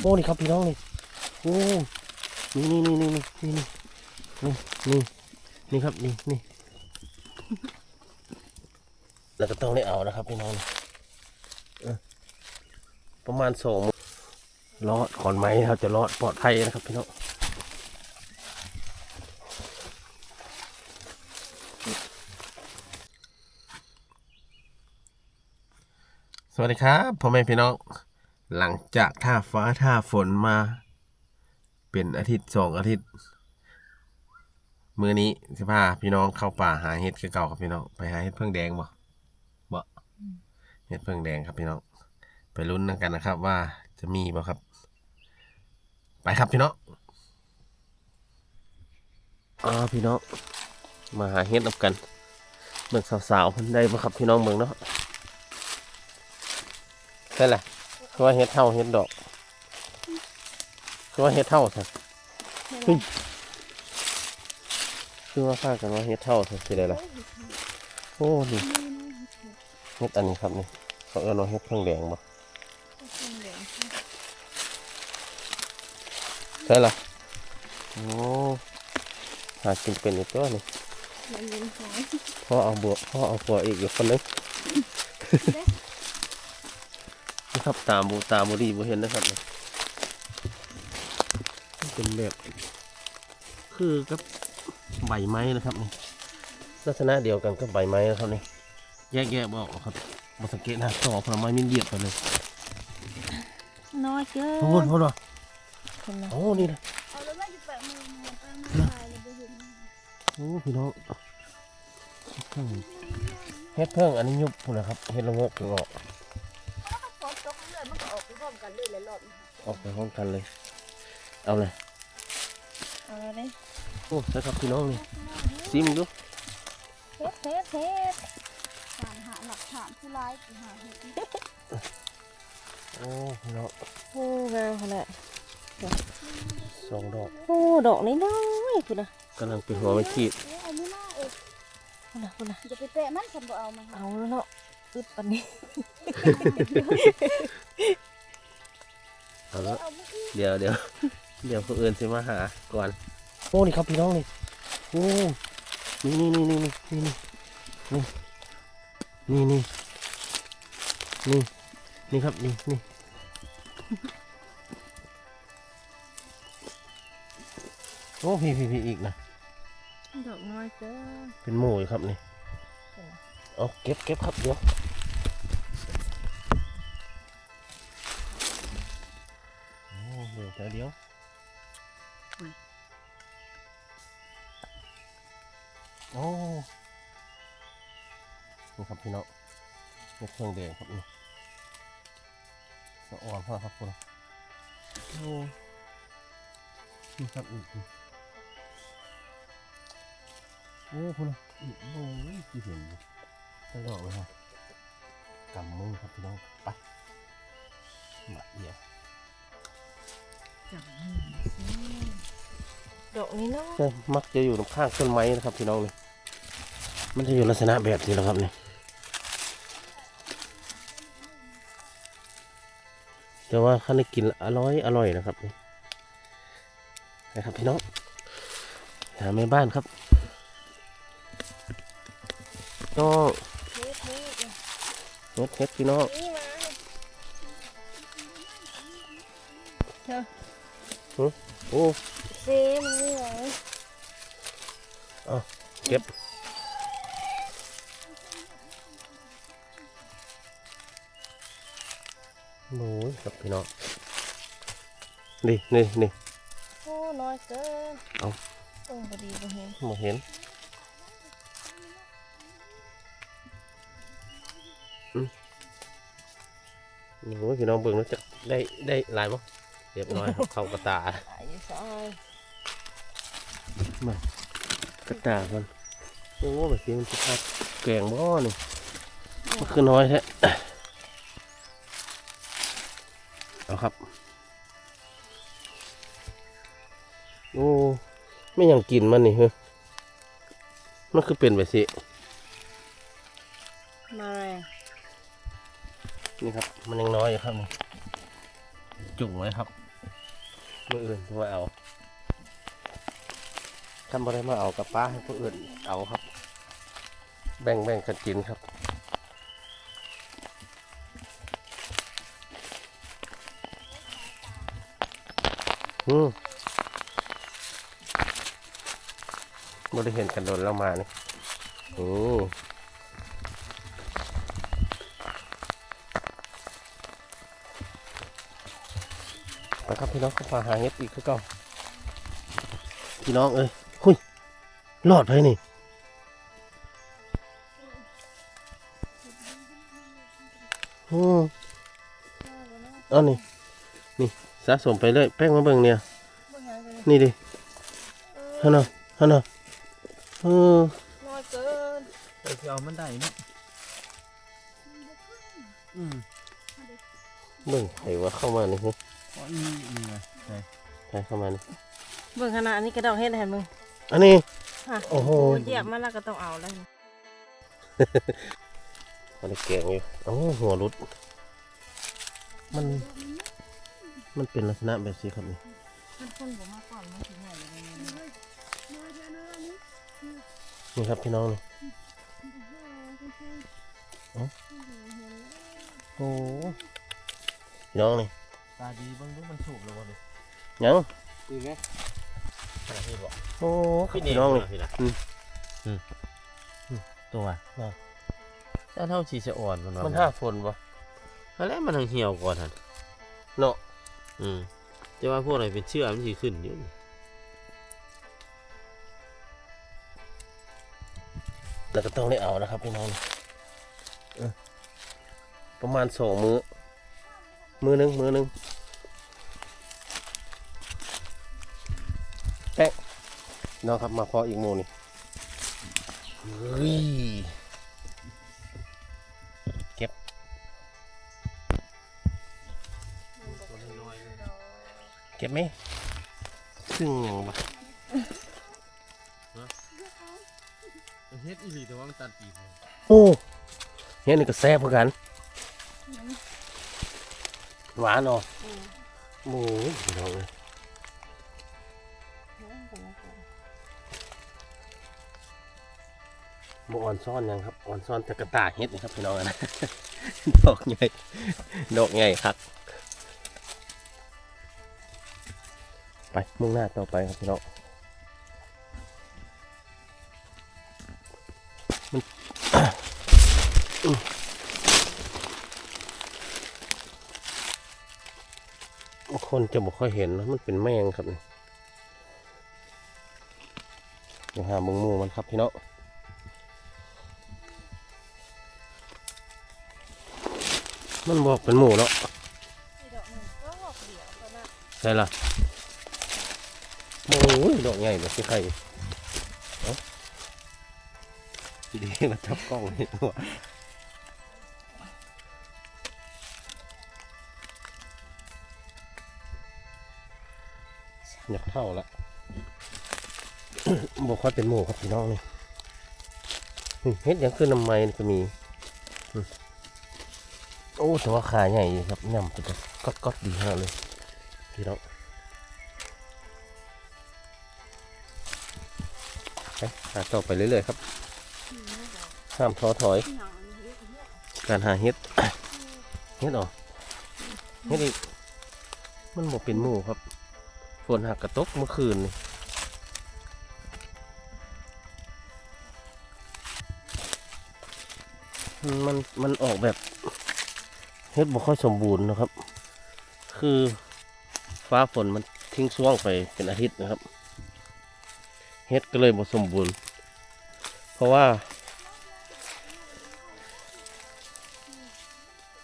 โอ้นี่ครับพี่น้องนี่โอ้นี่นี่นี่นี่นี่นี่นี่นี่นี่ครับนี่นี่แล้วก็ต้องได้เอานะครับพี่น้องประมาณสองล้อรอดก่อนไหมครับจะรอดปลอดภัยนะครับพี่น้องสวัสดีครับพ่อแม่พี่น้อง หลังจากท่าฟ้าท่าฝนมา เป็นอาทิตย์สองอาทิตย์ มือนี้สิพาพี่น้องเข้าป่าหาเห็ดคือเก่าครับพี่น้องไปหาเห็ดเพิ่งแดงบ่บ่เห็ดเพิ่งแดงครับพี่น้องไปลุ้นกันนะครับ ว่าจะมีบ่ครับ ไปครับพี่น้องอ๋อพี่น้องมาหาเห็ดกันเบิ่งสาวๆเพิ่นได้บ่ครับพี่น้องเบิ่งเนาะใช่แหละ คือว่าเห็ดเท่าเห็ดดอกคือว่าเห็ดเท่าใช่เฮ้ยคือว่าพากันว่าเฮ็ดเท่าสิได้ล่ะโอ้นี่เฮ็ดอันนี้ครับนี่เขาเอิ้นว่าเฮ็ดเพิ่งแดงบ่ใช่ล่ะโอ้หากินเป็นอีกตัวนี่มันเป็นหอยพ่อเอาบวพ่อเอาผัวอีกอยู่คนนึง นี่ครับตามบูตามบุรีบ่เห็นนะครับนี่เป็นแบบ คือกับใบไม้นะครับนี่ลักษณะเดียวกันกับใบไม้นะครับนี่แยกแยะบออกครับมาสังเกตนะต่อผลไม้มันเหยียบไปเลยน้อยเกินโอ้โหโหดคนละโอ้นี่นะเอาแล้วไม่จะแปะมือมือแปะมือตายเลยไปเห็นโอ้พี่น้องเฮ็ดเพิ่งเฮ็ดเพิ่งอันนี้ยุบพุ่นนะครับเฮ็ดละงกถึงออก อบออกไปพร้อมกันเลย เอาเลยเอาแล้วเนี่ยโอ้ใช่ครับพี่น้องนี่ซิมดูเฮ็ดเฮ็ดเฮ็ดการหาหลักฐานผู้ร้ายหาเฮ็ดโอ้พี่น้องโอ้งามขนาดสองดอกโอ้ดอกน้อยๆคุณนะกำลังเป็นหัวไม่ขีดเอานี่มาเออคุณนะคุณนะจะไปแปะมันฉันบ่เอามาเอาแล้วเนาะอึดปันนี้ เอาละเดี๋ยวเดี๋ยวเดี๋ยวคนอื่นสิมาหาก่อนโอ้นี่ครับพี่น้องนี่โอ้นี่นี่นี่นี่นี่นี่นี่นี่นี่นี่ครับนี่นี่โอ้พี่พี่พี่อีกนะดอกน้อยเกินเป็นหมูอยู่ครับนี่เอาเก็บเก็บครับเดี๋ยว ดี๋ยวแต่เดี๋ยวโอ้นี่ครับพี่น้องนี่เครื่องแดงครับนี่สะอ่อนพ่อครับคุณโอ้นี่ครับอีกอีกโอ้คุณอีกโอ้ยที่เห็นอยู่ตลอดเลยครับกำมือครับพี่น้องไปมาเดีย วดอกนี้เนาะจะมักจะอยู่ตรงข้างต้นไม้นะครับพี่น้องนี่มันจะอยู่ลักษณะแบบนี้แหละครับนี่แต่ว่าข้าได้กินแล้วอร่อยอร่อยนะครับนี่นะครับพี่น้องหาแม่บ้านครับก็เฮ็ดเฮ็ดเฮ็ดเฮ็ดพี่น้องนี่มาโอ้เซมันนี่เหรอเก็บโอ้ยครับพี่น้องนี่นี่นี่โอ้น้อยเกินเอาโอ้พอดีพอเห็นมาเห็นอืมโอ้ยพี่น้องเบิ่งแล้วจะได้ได้หลายบ่ เรียบร้อยครับเข้ากระตาตายอยู่ซอยกระตามันโอ้แบบนี้มันจะพัดแกงบ่นี่มันคือน้อยแท้เอาครับ โอ้ไม่ยังกินมันนี่เฮ้ยมันคือเป็นแบบสิมาแรงนี่ครับ มันยังน้อยอยู่ครับนี่จุ่มไว้ครับ มืออื่นมาเอาทำอะไรมาเอากับป้าให้ผู้อื่นเอาครับ แบ่งแบ่งกันกินครับอืมไม่ได้เห็นกันโดนแล้วมานี่โอ้ ไปครับพี่น้องเข้ามาหาเห็ดอีกคือเก่าพี่น้องเอ้ยหุยรอดไปนี่อืมเอันนี้นี่สะสมไปเลยแป้งมาเบิ่งเนี่ยบ่ยังเลยนี่ดิฮันน่ะฮันน่ะเออน้อยเกินไปเอามันได้เนาะอืมเบิ่งใครว่าเข้ามานี่ฮะ อ๋อนี่นี่ไงใช่ใครเข้ามานี่เบิ่งขนาดนี้กระดอกเฮ็ดให้มึงอันนี้ะโอ้โห เหยียบมาแล้วก็ต้องเอาแล้วมันได้แกงอยู่โอ้หัวรุด มัน มันเป็นลักษณะแบบนี้ครับนี่มันคนบ่มาก่อนมันสิใหญ่เลยนี่ครับพี่น้องนี่เอ้าโอ้พี่น้องนี่าดีเบ้างดูมันสุกแล้ววะเนี่ยยังดีไหมอะไรที่บอกโอ้ครับพี่น้องนี่พี่นะอืมอืมตัวถ้าเท่าชีจะอ่อนมันมันห้าฝนปะแล้วมันทางเหี่ยวก่อนท่านเนาะอืมจะว่าพวกอะไรเป็นเชื่อมันสีขึ้นอยู่แล้วก็ต้องได้เอานะครับพี่น้องนี่เออประมาณสองมือมือหนึงมือหนึง น้องครับมาเพาะอีกหมูนี่เฮ้ยเก็บเก็บไหมซึ่งอย่างวะเฮ็ดอีหลีแต่ว่ามันตัดปีกโอ้เฮ้ยนี่ก็แซ่บเหมือนกัน หวานเนาะโอ้ยพี่น้องเอ้ย บอ่อนซ่อนยังครับอ่อนซ่อนแต่กระตายเฮ็ดนะครับพี่น้องนะดอกใหญ่ดอกใหญ่ครับ ไปมุ่งหน้าต่อไปครับพี่น้องมันคนจะบ่ค่อยเห็นนะมันเป็นแมงครับนี่เดี๋ยวหามึงมูมันครับพี่น้อง มันบอกเป็นหมูเนาะอกหนึงก็ออกเดียวเท่านั้นใช่ล่ะโอ้ยดอกใหญ่แบบที่ใครเอ้าดีมาจับกล้องนี่ตัวอยากเท่าละบอกว่าเป็นหมูครับพี่น้องนี่เฮ็ดยังคือน้ำไม้ก็มี อ้แต่ว่าขาใหญ่ครับย่ำไปจะก๊อดๆดีขนาดเลยพี่น้องไปหาต่อไปเรื่อยๆครับ ห้ามท้อถอย การหาเฮ็ดเฮ็ดออเฮ็ดอีกมันบอกเป็นหมู่ครับฝนหักกระตกเมื่อคืนนี่มันมันออกแบบ เฮ็ดบ่ค่อยสมบูรณ์นะครับ คือฟ้าฝนมันทิ้งช่วงไปเป็นอาทิตย์นะครับ เฮ็ดก็เลยบ่สมบูรณ์ เพราะว่า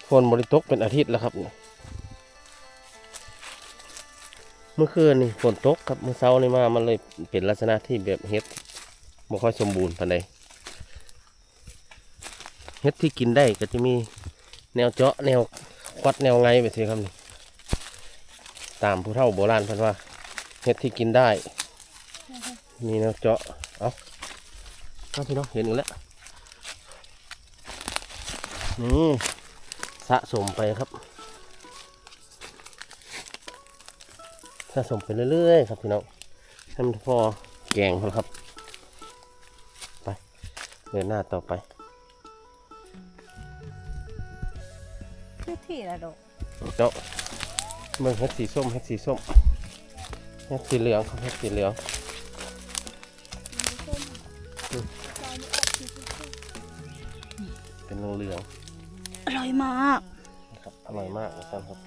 ฝนบริตกเป็นอาทิตย์แล้วครับเมื่อคืนนี่ฝนตกครับเมื่อเช้านี่มามันเลยเป็นลักษณะที่แบบเฮ็ดบ่ค่อยสมบูรณ์ปานใดเฮ็ดที่กินได้ก็จะมี แนวเจาะแนวควัดแนวไงไปสิครับนี่ตามผู้เฒ่าโบราณเพิ่นว่าเห็ดที่กินได้มีแนวเจาะเอาเอาพี่น้องเห็นกันแล้วนี่สะสมไปครับ สะสมไปเรื่อยๆครับพี่น้องให้มันพอแกงพอครับ ไปเดินหน้าต่อไป คือที่ละดอกเนาะเบิ่งเฮ็ดสีส้มเฮ็ดสีส้มเฮ็ดสีเหลืองครับเฮ็ดสีเหลืองเป็นเหลืองอร่อยมากครับอร่อยมากนะครับครับ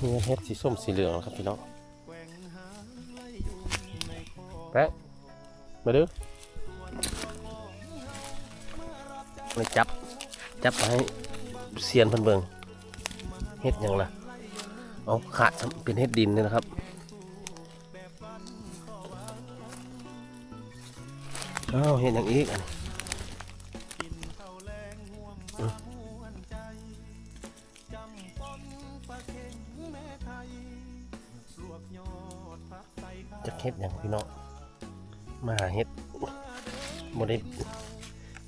นี่เฮ็ดสีส้มสีเหลืองนะครับพี่น้องแป๊ะมาดู มาจับ จับมาให้เซียนพิ่นเบิงเฮ็ดยังล่ะ เอาขาดเป็นเฮ็ดดินเนี่ยนะครับเอ้าเฮ็ดหยังอีกอันนี้อืมจะเฮ็ดหยังพี่น้องมาหาเฮ็ดบ่ได้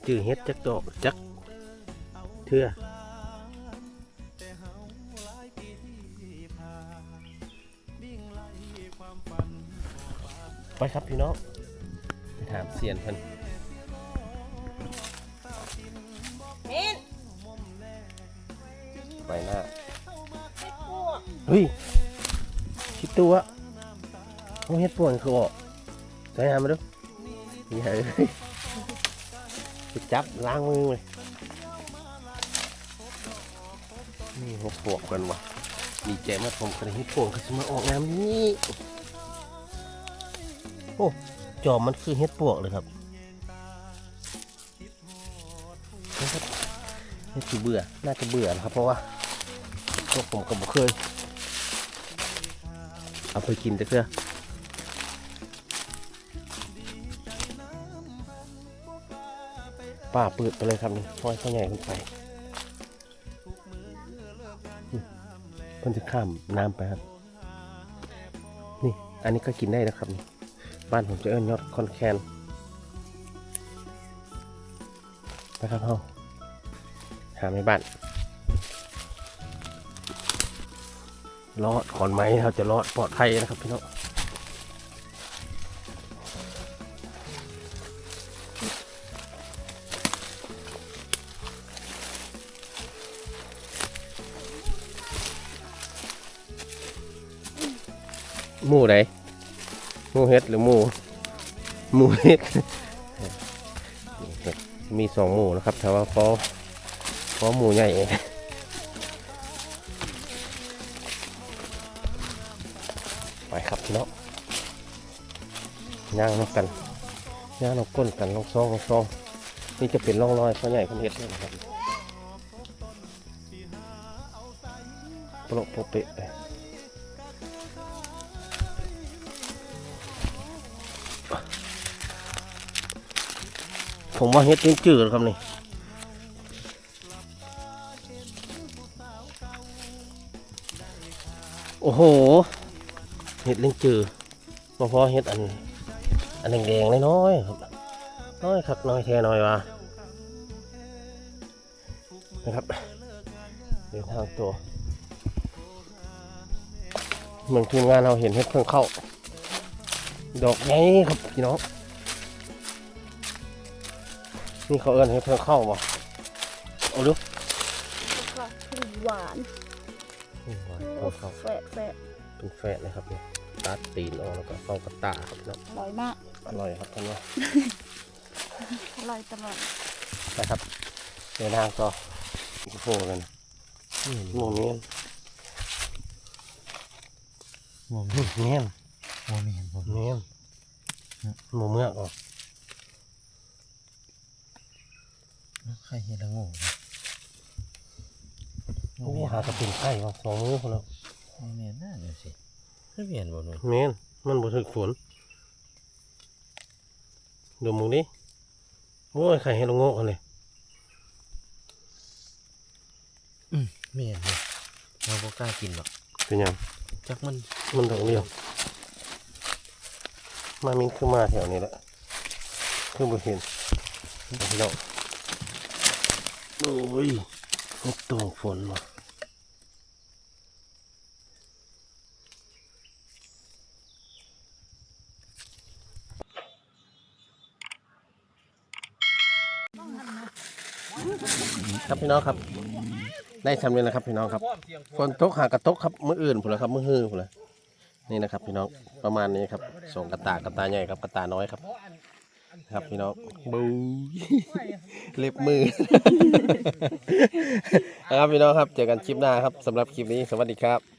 จื้อเฮ็ดจักดอกจักเทื่อไปครับพี่น้องไปถามเสียนเพิ่นมินไปหน้าเฮ้ยคิดตัวโอ้เฮ็ดป่วนคือออกใส่หามาดูนี่เฮ้ยไป จับล้างมือเลยนี่หัวปวกกันวะดีใจมากผมกระเฮ็ดป่วนเขาจะมาออกน้ำนี่โอ้จอมมันคือเฮ็ดปวกเลยครับเฮ็ดที่เบื่อน่าจะเบื่อนะครับ เพราะว่าพวกผมก็บ่เคย เอาไปกินแต่เพื่อ ป้าเปิดไปเลยครับนี่ปล่อยเขาใหญ่ขึ้นไปมเพิ่นจะข้ามน้ำไปครับ นี่อันนี้ก็กินได้นะครับนี่บ้านผมจะเอิ้นยอดคอนแคนไปครับเฮาหาไม่บ้านรอดขอนไม้เราจะรอดปลอดภัยนะครับพี่น้อง หมูไหนหมูเฮ็ดหรือหมูหมูเฮ็ดมีสองหมูนะครับแต่ว่าพอพอหมูใหญ่ไปครับพี่น้องย่างนกกันย่างนกก้นกันลองซองลองซองนี่จะเป็นร่องรอยเขาใหญ่เขาเห็ดนี่นะครับโปรโปรเปะ ผมว่าเฮ็ดจริงจืดครับนี่โอ้โหเห็ดเลี้ยงจือมาพอเห็ดอัน อันแดงๆน้อยๆครับน้อยครับน้อยแท้น้อยว่านะครับเดินทางตัวเหมือนทีมงานเราเห็นเห็ดเพิ่งเข้า ดอกใหญ่ครับพี่น้อง นี่เขาเอิ้นเห็ดเพิ่งเข้าบ่เอาดูหวานอืมเพิ่งเข้าแฝะแฝะเป็นแฟะเลยครับเนี่ยตัดตีนออกแล้วก็เข้ากระตาครับเนาะอร่อยมาก อร่อยครับท่านว่าอร่อยตลอดนะครับเดินทางต่อโอ้โหเลยนะหมูเงี้ยนมองเงี้ยนมองไม่เห็นผมเงี้ยนหมูเมือกออก ใครเห็นละโง่โอ้หากระปิ่นไข่ของสองมือคนแล้วไม่เห็นหน้าเลยสิไม่เห็นบ่หนูเงี้ยนมันบ่ถึกฝนดูมึงดิโอ้ยไข่ให้ลงโง่กันเลยไม่เห็นเลยเราก็กล้ากินหรอกเป็นยังจักมันมันดอกเดียวมามินคือมาแถวนี้แหละคือบ่เห็น ยฝนตกฝนมาครับพี่น้องครับ ได้ทำเลยนะครับพี่น้องครับคนตกหากระตกครับมืออื่นผมนะครับมือฮือผมเลยนี่นะครับพี่น้องประมาณนี้ครับส่งกระตากระตาใหญ่ครับกระตาน้อยครับ ครับพี่น้องบูเล็บมือนะครับพี่น้องครับเจอกันคลิปหน้าครับสำหรับคลิปนี้สวัสดีครับ